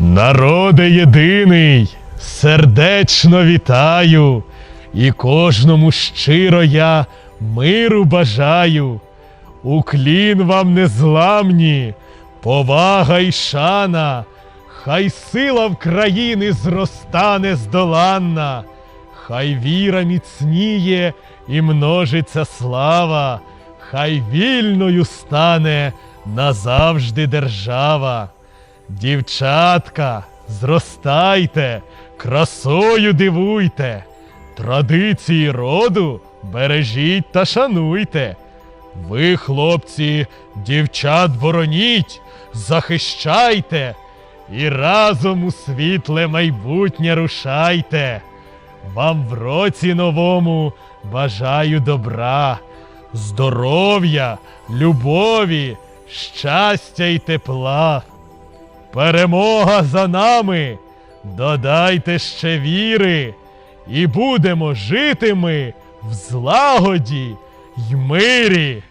Народе єдиний, сердечно вітаю, і кожному щиро я миру бажаю. Уклін вам незламні, повага й шана, хай сила в країни зроста нездоланна, хай віра міцніє і множиться слава, хай вільною стане назавжди держава. Дівчатка, зростайте, красою дивуйте, традиції роду бережіть та шануйте. Ви, хлопці, дівчат бороніть, захищайте і разом у світле майбутнє рушайте. Вам в році новому бажаю добра, здоров'я, любові, щастя й тепла. Перемога за нами, додайте ще віри, і будемо жити ми в злагоді й мирі.